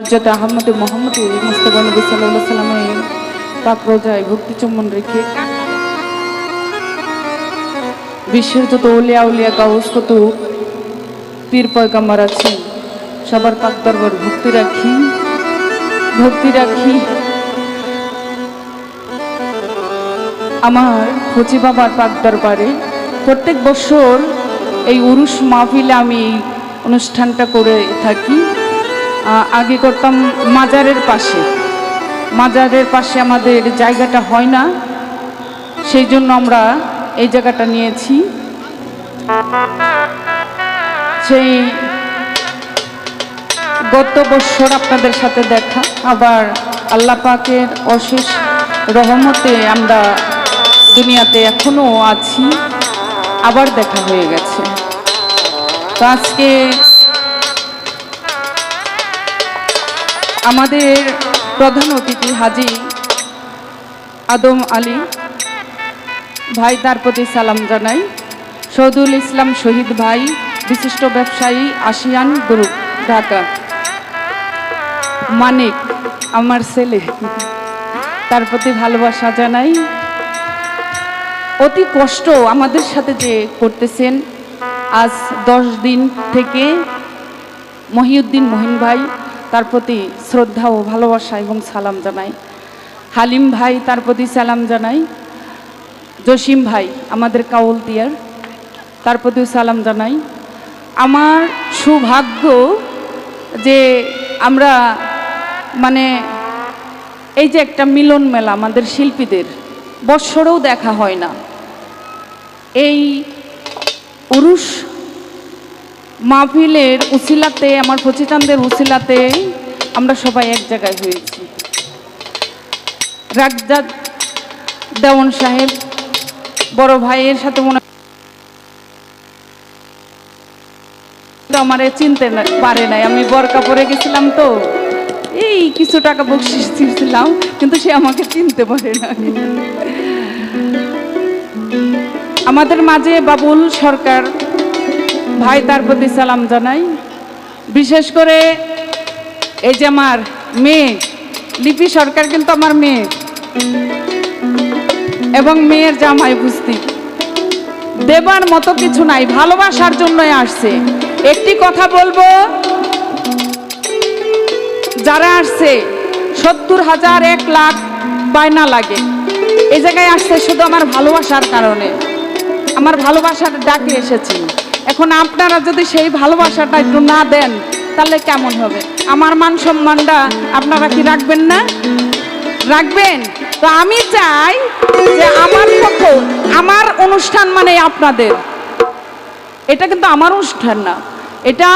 হজরত আহমদ মোহাম্মদ মুস্তফা সাল্লাহ সাল্লামের পাক রোজায় ভক্তি চুম্বন রেখে বিশ্বের যত উলিয়া উলিয়া গাউস কত পীর পয়গাম্বার আছেন। সবার পাক দরবার ভক্তি রাখি ভক্তি রাখি। আমার ফচি বাবার পাক দরবারে প্রত্যেক বছর এই উরুষ মাহফিলে আমি অনুষ্ঠানটা করে থাকি। আগে করতাম মাজারের পাশে। মাজারের পাশে আমাদের জায়গাটা হয় না, সেই জন্য আমরা এই জায়গাটা নিয়েছি। সেই গত বছর আপনাদের সাথে দেখা, আবার আল্লাহ পাকের অশেষ রহমতে আমরা দুনিয়াতে এখনও আছি, আবার দেখা হয়ে গেছে। তো আজকে আমাদের প্রধান অতিথি হাজি আদম আলী ভাই, তার প্রতি সালাম জানাই। সৌদুল ইসলাম শহীদ ভাই, বিশিষ্ট ব্যবসায়ী আসিয়ান গ্রুপ, ঢাকা। মানিক, আমার ছেলে। তার প্রতি ভালোবাসা জানাই। অতি কষ্ট আমাদের সাথে যে করতেছেন, আজ দশ দিন থেকে মহিউদ্দিন মহিন ভাই তার প্রতি শ্রদ্ধা ও ভালোবাসা এবং সালাম জানাই। হালিম ভাই তার প্রতি সালাম জানাই। জসিম ভাই, আমাদের কাউল দিয়ার, তার প্রতিও সালাম জানাই। আমার সৌভাগ্য যে আমরা মানে এই যে একটা মিলন মেলা আমাদের শিল্পীদের, বৎসরেও দেখা হয় না। এই উরুষ মাহফিলের উসিলাতে, আমার পচিচান্দের উসিলাতে আমরা সবাই এক জায়গায় হয়েছি। রাগজাদ দেওয়ান সাহেব, বড় ভাইয়ের সাথে মনে আমার চিনতে পারে নাই। আমি বরকা পরে গেছিলাম তো। এই কিছু টাকা বকশিস ছিলাম কিন্তু সে আমাকে চিনতে পারে না। আমাদের মাঝে বাবুল সরকার ভাই তার প্রতি সালাম জানাই। বিশেষ করে এই যে আমার মেয়ে, লিপি সরকার কিন্তু আমার মেয়ে এবং মেয়ের জামাই উপস্থিত দেবার মতো কিছু নাই, ভালোবাসার জন্যই আসছে। একটি কথা বলব, যারা আসছে, সত্তর হাজার এক লাখ বায়না লাগে। এই জায়গায় আসছে শুধু আমার ভালোবাসার কারণে। আমার ভালোবাসার ডাকে এসেছি। এখন আপনারা যদি সেই ভালোবাসাটা একটু না দেন, তাহলে কেমন হবে? আমার মান সম্মানটা আপনারা কি রাখবেন না? রাখবেন? তো আমি চাই যে আমার পক্ষ আমার অনুষ্ঠান মানে আপনাদের। এটা কিন্তু আমার অনুষ্ঠান না, এটা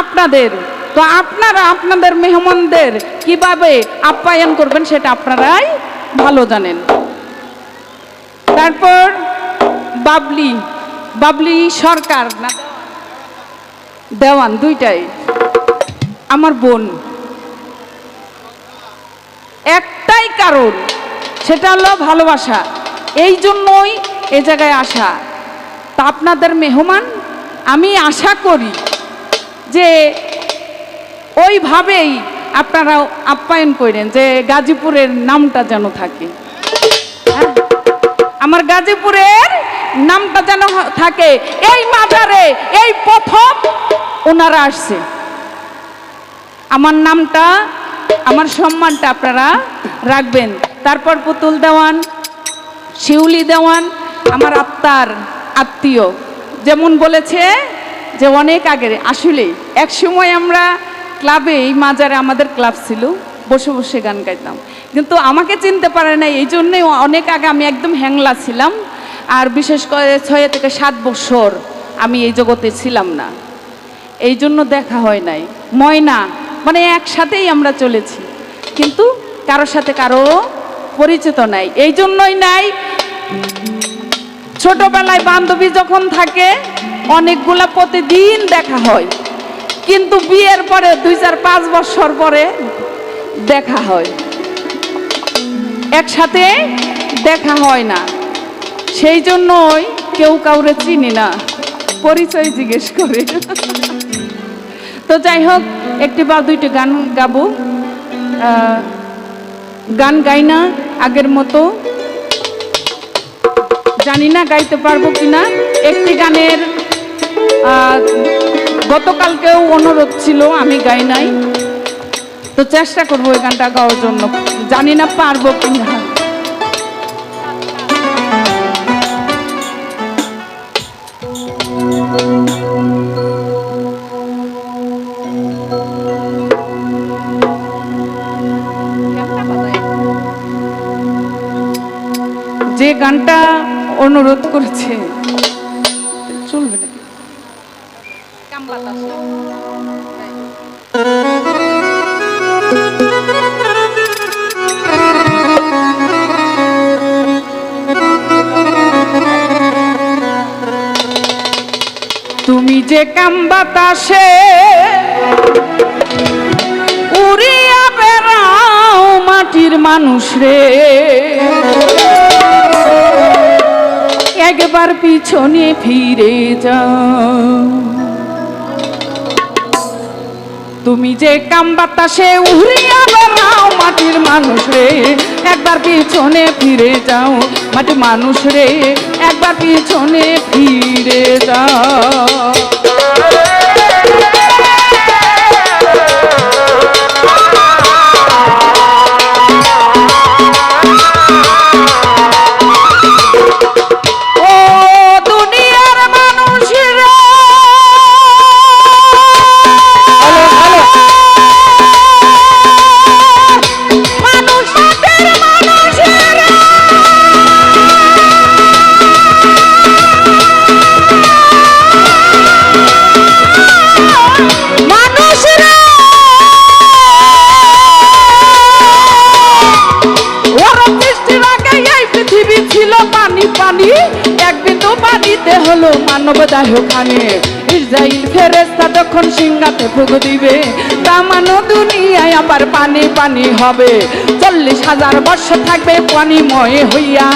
আপনাদের। তো আপনারা আপনাদের মেহমানদের কীভাবে আপ্যায়ন করবেন সেটা আপনারাই ভালো জানেন। তারপর বাবলি। বাবলি সরকার না? দেওয়ান দুইটাই। আমার বোন। একটাই কারণ, সেটা হলো ভালোবাসা। এই জন্যই এ জায়গায় আসা। তা আপনাদের মেহমান, আমি আশা করি যে ওইভাবেই আপনারা আপ্যায়ন করেন যে গাজীপুরের নামটা যেন থাকে। হ্যাঁ? আমার গাজীপুরের নামটা যেন থাকে। এই মাজারে, এই প্রথম ওনারা আসছে। আমার নামটা, আমার সম্মানটা আপনারা রাখবেন। তারপর পুতুল দেওয়ান, শিউলি দেওয়ান, আমার আত্মার আত্মীয়। যেমন বলেছে যে অনেক আগে আসলে এক সময় আমরা ক্লাবে, এই মাজারে আমাদের ক্লাব ছিল, বসে বসে গান গাইতাম। কিন্তু আমাকে চিনতে পারে না এই জন্যই অনেক আগে আমি একদম হ্যাংলা ছিলাম। আর বিশেষ করে ছয় থেকে সাত বছর আমি এই জগতে ছিলাম না। এই জন্য দেখা হয় নাই। ময়না মানে একসাথেই আমরা চলেছি। কিন্তু কারোর সাথে কারও পরিচিত নাই। এই জন্যই নাই, ছোটবেলায় বান্ধবী যখন থাকে, অনেকগুলা প্রতিদিন দেখা হয়। কিন্তু বিয়ের পরে দুই চার পাঁচ বছর পরে দেখা হয়। একসাথে দেখা হয় না। সেই জন্যই কেউ কাউরে চিনি না। পরিচয় জিজ্ঞেস করে। তো যাই হোক, একটি বা দুইটি গান গাবো। গান গাই না আগের মতো। জানি না গাইতে পারব কিনা। একটি গানের গতকালকেও অনুরোধ ছিল, আমি গাই নাই। তো চেষ্টা করব ওই গানটা গাওয়ার জন্য। জানি না পারব কিনা। যে গানটা অনুরোধ করেছে। চলবে না তুমি যে কাম বাতাসে উড়িয়া বেড়াও মাটির মানুষ রে। একবার পিছনে ফিরে যাও। তুমি যে কাম বাতাসে উড়িয়া বেড়াও মাটির মানুষ রে। একবার পিছনে ফিরে যাও, মাটির মানুষ রে। একবার পিছনে ফিরে যাও। হলো মানব দেহ খানে ইসরাইল ফেরেস্তা তখন সিংহাতে ফুক দিবে। তা তামানো দুনিয়ায় আবার পানি পানি হবে। চল্লিশ হাজার বর্ষ থাকবে পানিময় হইয়া।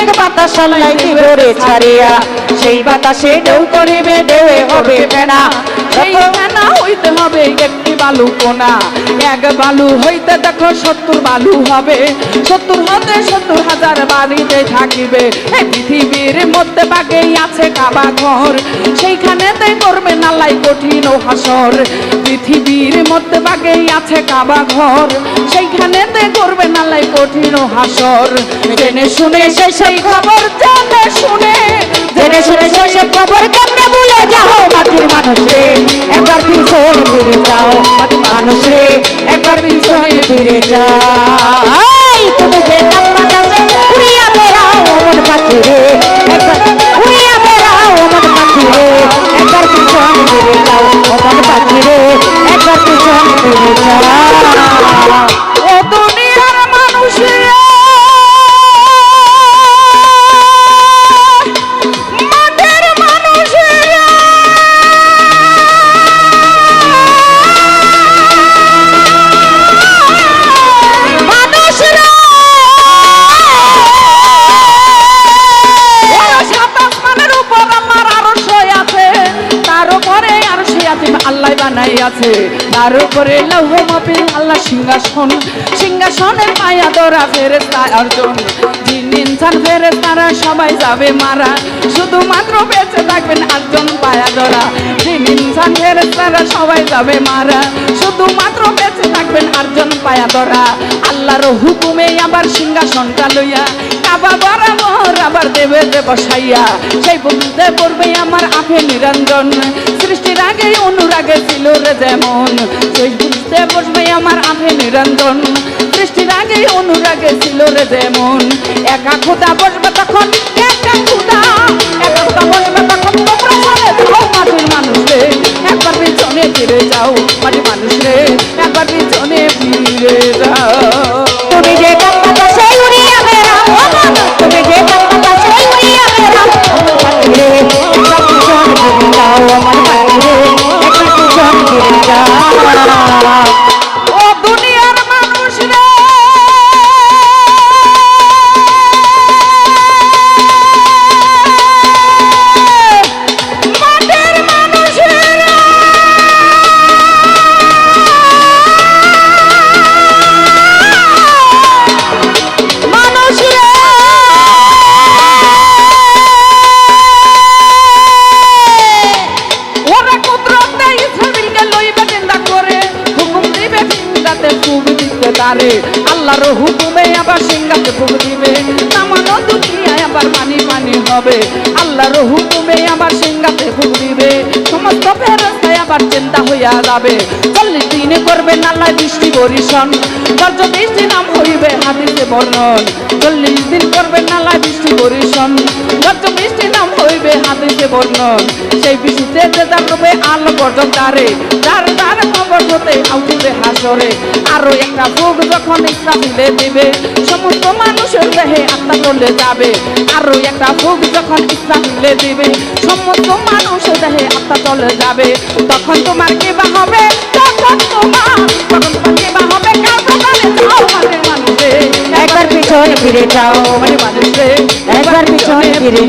এক বাতাস সেই বাতাসে ঢেউ করিবে, ঢেউয়ে হবে ফেনা। সেই হইতে হবে বালু কোনা। এক বালু হইতে দেখো সত্তর বালু হবে। সত্তর হতে সত্তর হাজার বাড়িতে থাকিবে। পৃথিবীর মধ্যে বাগেই আছে কাবা ঘর। সেইখানেতে করবে নালাই কঠিন ও হাসর। পৃথিবীর মধ্যে বাগেই আছে কাবা ঘর। সেইখানেতে করবে নালাই কঠিন ও হাসর। জেনে শুনে সে সেই খবর, জেনে শুনে। জেনে শুনে শেষে খবর কেমনে ভুলে যাও মাটির মানুষ? একবার পিছনে ফিরে যাও মাটির মানুষ রে একবার পিছনে ফিরে যাও এই, তুমি যে কান্নাটাতে উড়িয়া বেড়াও অমন পাখি রে। একবার উড়িয়া বেড়াও অমন পাখি রে। একবার পিছনে ফিরে যাও অমন পাখি রে। একবার পিছনে ফিরে যাও আল্লাহ বানাই আছে তার উপরে লৌহ মাপিল আল্লাহ সিংহাসন, সিংহাসনের মায়া ধরা ফেরেস্তা অর্জন। জিন ইনসান ফেরেস্তারা সবাই যাবে মারা। শুধুমাত্র বেঁচে থাকবেন আটজন পায়া ধরা। জিন ইনসান ফেরেস্তারা সবাই যাবে মারা। শুধুমাত্র বেঁচে থাকবেন আটজন পায়া ধরা। আল্লাহর হুকুমে আবার সিংহাসনটা লইয়া কাবা বরাবর আবার দেবে যে বসাইয়া সেই বুঝতে পড়বে আমার আফে নিরঞ্জন। সৃষ্টির আগে অনুরাগে ছিল রে যেমন। সেই বুঝতে বসবে আমার আফে নিরঞ্জন। সৃষ্টির আগে অনুরাগে ছিল রে যেমন। একা খুদা বসবে তখন, একা খুদা। একা খুদা বসবে তখন মাটির মানুষ রে। একবার পিছনে ফিরে যাও, মাটির মানুষ রে। একবার পিছনে ফিরে যাও। আল্লাহর হুকুমে আবার সিংহাতে ফুক দিবে। নামানো দুনিয়ায় আবার পানি পানি হবে। আল্লাহর হুকুমে আবার সিংহাতে ফুক দিবে। সমস্ত ফেরস্তায় আবার চিন্তা হইয়া যাবে। চল্লিশ দিনে করবে নালায় বৃষ্টি বরিশন। বর্জ বৃষ্টি নাম হইবে হাদিসে বর্ণন। চল্লিশ দিন করবে নালায় বৃষ্টি বরিশন। বৃষ্টি নাম হইবে হাদিসে বর্ণন, সেই বৃষ্টিতে যে যাবে আলো দ্বারে যার দ্বার খবর হতে আউটুবে হাসরে। আরও একটা ভোগ যখন ইচ্ছা ফেলে দিবে, সমস্ত মানুষের দেহে আত্মা চলে যাবে। আরও একটা ভোগ যখন ইচ্ছা ফেলে দিবে, সমস্ত মানুষের দেহে আত্মা চলে যাবে। তখন তোমার কি বা হবে? তখন তোমার তখন তোমার কি বা হবে? কার দোকানে যাও মানে মানুষে একবার পিছনে ফিরে যাও। একবার পিছনে ফিরে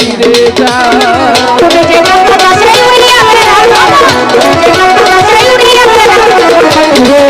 তুমি যে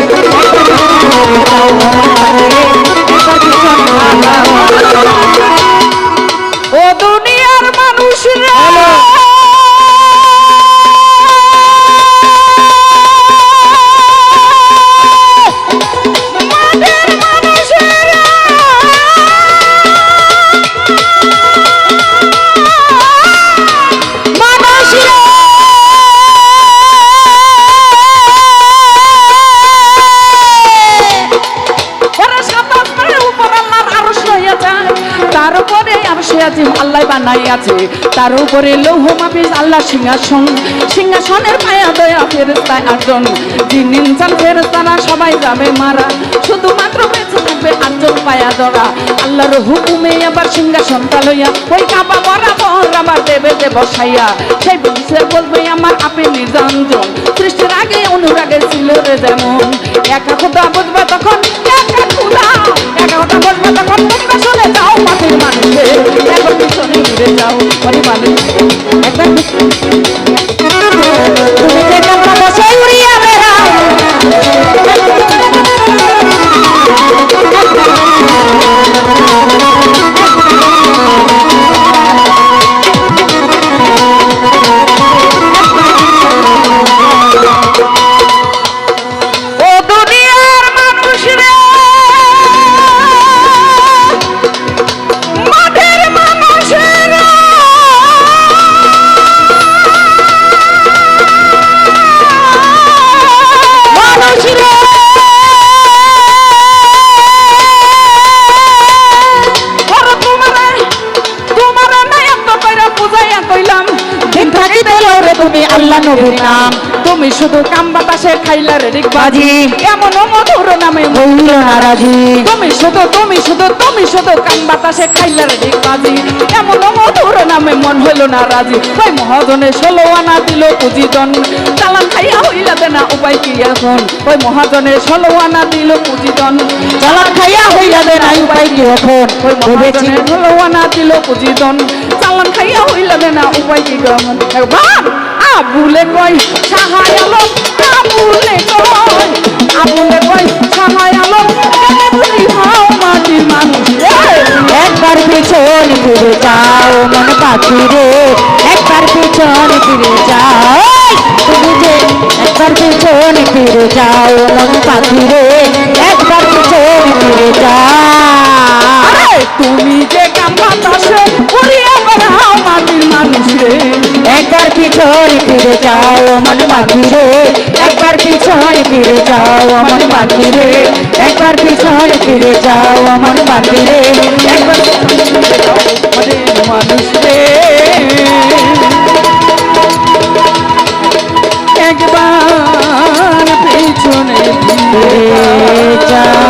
আল্লাহ বানাইয়াছে। তার উপরে লৌহ মাফিজ আল্লাহ সিংহাসন। সিংহাসনের মায়া দয়া ফেরেস্তা আটজন। জিন ইনসান ফেরেস্তারা সবাই যাবে মারা। শুধুমাত্র বেঁচে থাকবে আটজন পায়া ধরা আল্লাহর হুকুমে আবার সিংহাসনটা লইয়া ওই কাবা বরাবর আবার দেবে যে বসাইয়া। সেই বংশে বলবে, আমার আপনি নিরঞ্জন সৃষ্টির আগে অনুরাগে ছিল রে যেমন। একা কথা বুঝবে তখন, একা একা কথা তখন, তোমরা যাও মাটির যাও মানে মানুষ একবার নবীর নাম তুমি শুধু কাম বাতাসে খাইলা রে বাজি এমন মধুর নামে হইল নারাজি। তুমি শুধু তুমি শুধু তুমি শুধু কান বাতাসে খাইলার দিক বাজি এমন মধুর নামে মন হইল না রাজি ওই মহাজনে ষোলো আনা দিল পুঁজিদন চালান খাইয়া হইলা না উপায় কি এখন? ওই মহাজনে ষোলো আনা দিল পুঁজিদন চালান খাইয়া হইয়া দে উপায় কি এখন? ওই মহাজনে ষোলো আনা দিল পুঁজিদন চালান খাইয়া হইলা দে না উপায় কি এখন? একবার! আবুলে কই সাহায় আলম আবুলে কই আবুলে কই সাহায় কেনে বুঝি হাও মাটির মানুষ একবার পিছন ফিরে যাও মন পাখি রে, একবার পিছন ফিরে যাও। তুমি যে একবার পিছন ফিরে যাও মন পাখি রে পিছন ফিরে যাও মন পাখি রে একবার পিছন ফিরে যাও মন পাখি রে একবার পিছন ফিরে যাও মন পাখি রে একবার মানুষ রে একবার পেছনে ফিরে